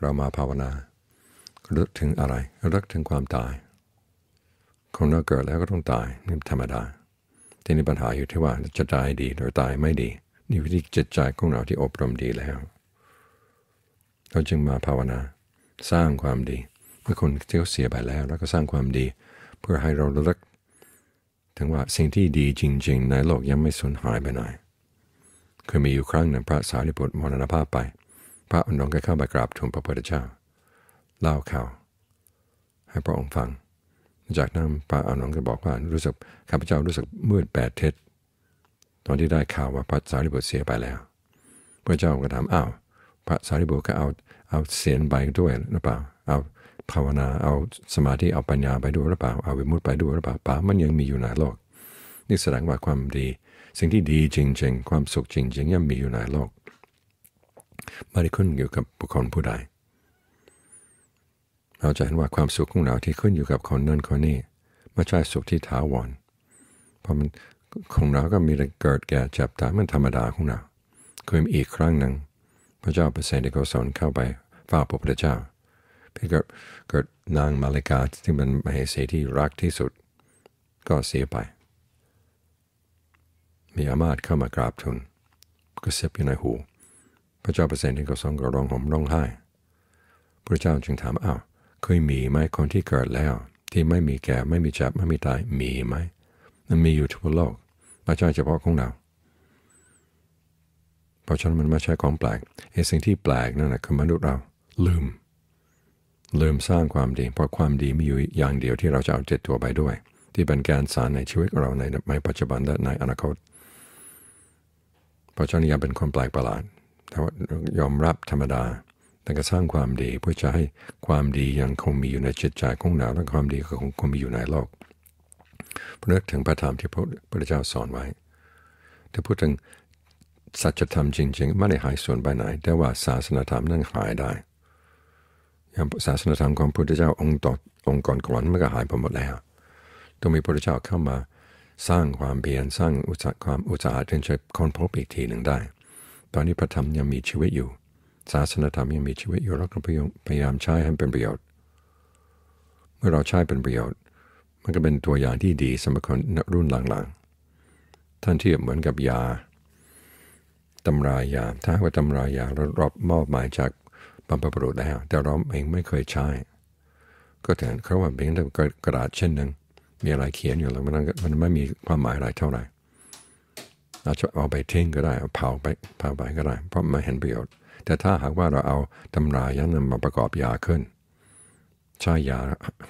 เรามาภาวนาลึกถึงอะไรลึกถึงความตาย คนเราเกิดแล้วก็ต้องตายนี่ธรรมดา ทีนี้ปัญหาอยู่ที่ว่าจะตายดีหรือตายไม่ดี นี่วิธีจิตใจของเราที่อบรมดีแล้ว เราจึงมาภาวนา สร้างความดี เมื่อคนที่เขาเสียไปแล้ว แล้วก็สร้างความดี เพื่อให้เราเลิกถึงว่าสิ่งที่ดีจริง ๆ ในโลกยังไม่สูญหายไปไหนเคยมีอยู่ครั้งหนึ่งพระสารีบุตรมรณภาพไป พระอนุนก็เข้าไปกราบทูลพระพุทธเจ้า เล่าข่าว ให้พระองค์ฟัง จากนั้นพระอนุนก็บอกว่ารู้สึกข้าพเจ้ารู้สึกมืดแปดเท็ดตอนที่ได้ข่าวว่าพระสารีบุตรเสียไปแล้ว พระเจ้าก็ถามอ้าวพระสารีบุตรก็เอาเอาเสียนไปด้วยหรือเปล่า เอาภาวนาเอาสมาธิเอาปัญญาไปด้วยหรือเปล่า เอาวิมุตติไปด้วยหรือเปล่าป่ามันยังมีอยู่ในโลก นี่แสดงว่าความดี สิ่งที่ดีจริง ๆ ความสุขจริงๆยังมีอยู่ในโลก ไม่ได้ขึ้นอยู่กับบุคคลผู้ใด เราจะเห็นว่าความสุขของเราที่ขึ้นอยู่กับคนนั้นคนนี้ไม่ใช่สุขที่ถาวร เพราะมันของเราก็มีแต่เกิดแก่เจ็บตายมันธรรมดาของเราเคยมีอีกครั้งหนึ่ง พระเจ้าเปรตที่เขาสอนเข้าไปฝ้าพระพุทธเจ้าพี่เกิดนางมาลิกาที่เป็นมเหสีที่รักที่สุด ก็เสียไป มีอามาตเข้ามากราบทูลก็เสียบอยู่ในหู พระเจ้าเปรตที่เขาสอนก็ร้องห่มร้องไห้ พระเจ้าจึงถามอ้าวเคยมีไหมคนที่เกิดแล้ว ที่ไม่มีแก่ไม่มีเจ็บไม่มีตายมีไหมมันมีอยู่ทั่วโลกไม่ใช่เฉพาะของเรา เพราะฉะนั้นมันไม่ใช่ของแปลกไอ้สิ่งที่แปลกนั่นแหละคือมนุษย์เราลืม ลืมสร้างความดี เพราะความดีมีอยู่อย่างเดียวที่เราจะเอาเจ็ดตัวไปด้วย ที่เป็นการสารในชีวิตเราในในปัจจุบันและในอนาคต เพราะฉะนั้นอย่าเป็นคนแปลกประหลาด ยอมรับธรรมดา แต่ก็สร้างความดีเพื่อจะให้ความดียังคงมีอยู่ในจิตใจของเราและความดีก็คงคงมีอยู่ในโลกเนึกถึงพระธรรมที่พระพุทธเจ้าสอนไว้ถ้าพูดถึงสัจธรรมจริง ๆ ไม่ได้หายส่วนไปไหน แต่ว่าศาสนาธรรมนั่นหายได้อย่างศาสนาธรรมของพระพุทธเจ้าองค์ต่อองค์ก่อนๆมันก็หายไปหมดแล้วต้องมีพระพุทธเจ้าเข้ามาสร้างความเพียรสร้างอุตสาหความอุตสาหะถึงจะค้นพบอีกทีหนึ่งได้ ตอนนี้พระธรรมยังมีชีวิตอยู่ ศาสนาธรรมยังมีชีวิตอยู่เราก็พยายามใช้ให้เป็นประโยชน์ เมื่อเราใช้เป็นประโยชน์ มันก็เป็นตัวอย่างที่ดีสำหรับคนรุ่นหลังๆ ท่านเทียบเหมือนกับยาตำรายา ถ้าว่าตำรายาเรารอบมอบหมายจากบรรพบุรุษแล้ว แต่เราเองไม่เคยใช้ ก็แต่เขาว่าเป็นกระดาษเช่นหนึ่งมีอะไรเขียนอยู่แล้วมันมันไม่มีความหมายอะไรเท่าไหร่ อาจะเอาไปทิ้งก็ได้เอาเผาไปเผาไปก็ได้ เพราะไม่เห็นประโยชน์ แต่ถ้าหากว่าเราเอาตำรายันมาประกอบยาขึ้นใช้ยา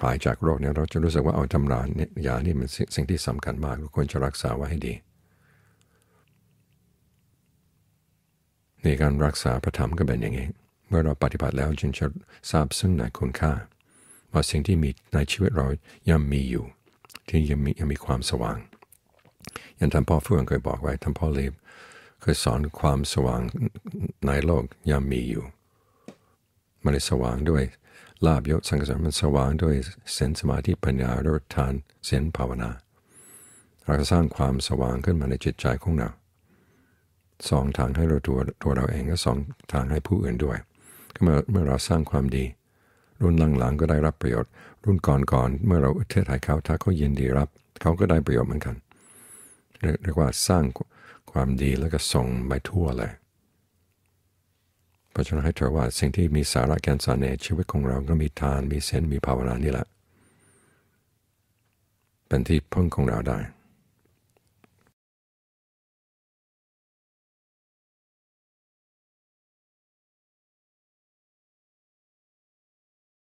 หายจากโรคเนี่ยเราจะรู้สึกว่าเอาตำรายานี่มันสิ่งที่สำคัญมากควรจะรักษาไว้ให้ดีในการรักษาพระธรรมก็เป็นอย่างนี้ เมื่อเราปฏิบัติแล้วจึงจะทราบซึ่งในคุณค่า ว่าสิ่งที่มีในชีวิตเรายังมีอยู่ ที่ยังมียังมีความสว่าง อย่างท่านพ่อเฟื่องเคยบอกไว้ท่านพ่อเลบเคยสอนความสว่างในโลกยังมีอยู่มันสว่างด้วยลาบยศสังสารมันสว่างด้วยเส้นสมาธิปัญญาด้วยทานเส้นภาวนา เราจะสร้างความสว่างขึ้นมาในจิตใจของเราสองทางให้เราตัวตัวเราเองก็สองทางให้ผู้อื่นด้วยเมื่อเมื่อเราสร้างความดี รุ่นหลังๆก็ได้รับประโยชน์ รุ่นก่อนๆเมื่อเราเทศให้เขาถ้าเขายินดีรับ เขาก็ได้ประโยชน์เหมือนกัน เรียกว่าสร้างความดีแล้วก็ส่งไปทั่วเลย เพราะฉะนั้นให้เธอว่าสิ่งที่มีสาระแกนสารในชีวิตของเราก็มีทานมีเซนมีภาวนานี่แหละ เป็นที่พึ่งของเราได้